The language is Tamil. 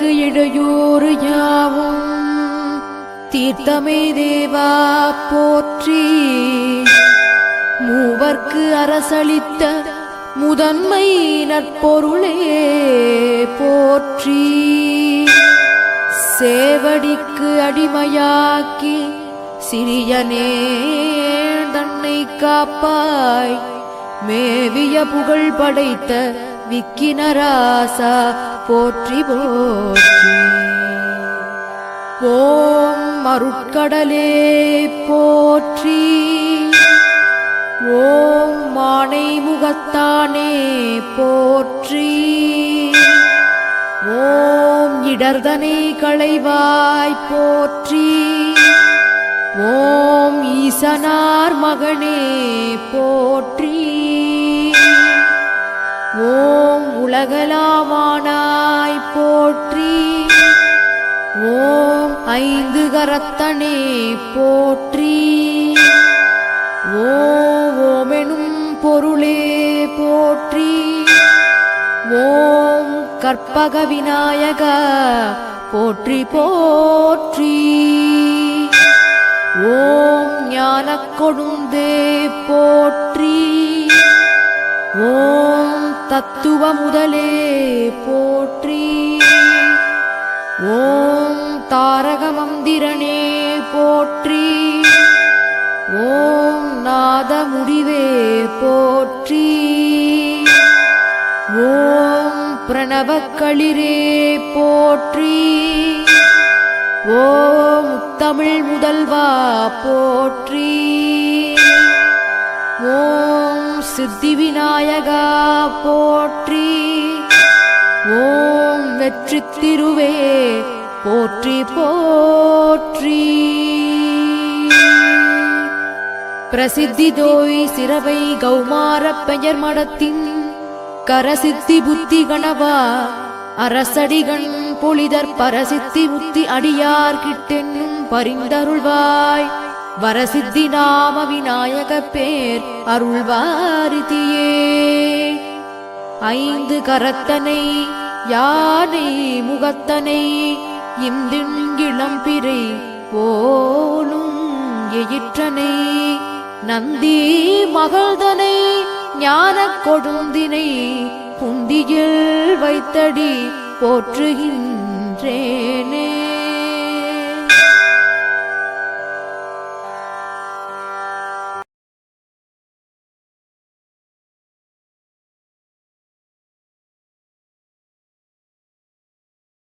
தீர்ப்பதற்கு இடையூறு யாவும். தீர்த்தமே தேவா போற்றி. மூவர்க்கு அரசளித்த முதன்மை நற்பொருளே போற்றி. சேவடிக்கு அடிமையாக்கி சிறியனே தன்னை காப்பாய். மேவிய புகழ் படைத்த விக்கினராசா போற்றி போற்றி. ஓம் மருட்கடலே போற்றி. ஓம் மானை முகத்தானே போற்றி. ஓம் இடர்தனை களைவாய் போற்றி. ஓம் ஈசனார் மகனே போற்றி. ஓம் உலகலாவானாய் போற்றி. ஓம் ஐந்து கரத்தனே போற்றி. ஓம் ஓமெனும் பொருளே போற்றி. ஓம் கற்பக விநாயக போற்றி போற்றி. ஓம் ஞான கொடுந்தே போற்றி. ஓ தத்துவ முதலே போற்றி. ஓம் தாரக மந்திரனே போற்றி. ஓம் நாத முடிவே போற்றி. ஓம் பிரணவக்களிரே போற்றி. ஓம் தமிழ் முதல்வா போற்றி. சித்தி விநாயகா போற்றி. ஓம் வெற்றி திருவே போற்றி போற்றி. பிரசித்தி தோய் சிறவை கௌமார பெயர் மடத்தின். கரசித்தி புத்தி கணவா அரசடிகண் பொழிதற் பரசித்தி முத்தி அடியார்கிட்டென்னும் பரிந்தருள்வாய். வரசித்தி நாம விநாயக பேர் அருள்வாரிதியே. ஐந்து கரத்தனை யானை முகத்தனை இந்திங்கிளம் பிறை போலும் எயிற்றனை. நந்தி மகள்தனை ஞானக் கொடுந்தினை புந்தியில் வைத்தடி போற்றுகின்றேனே.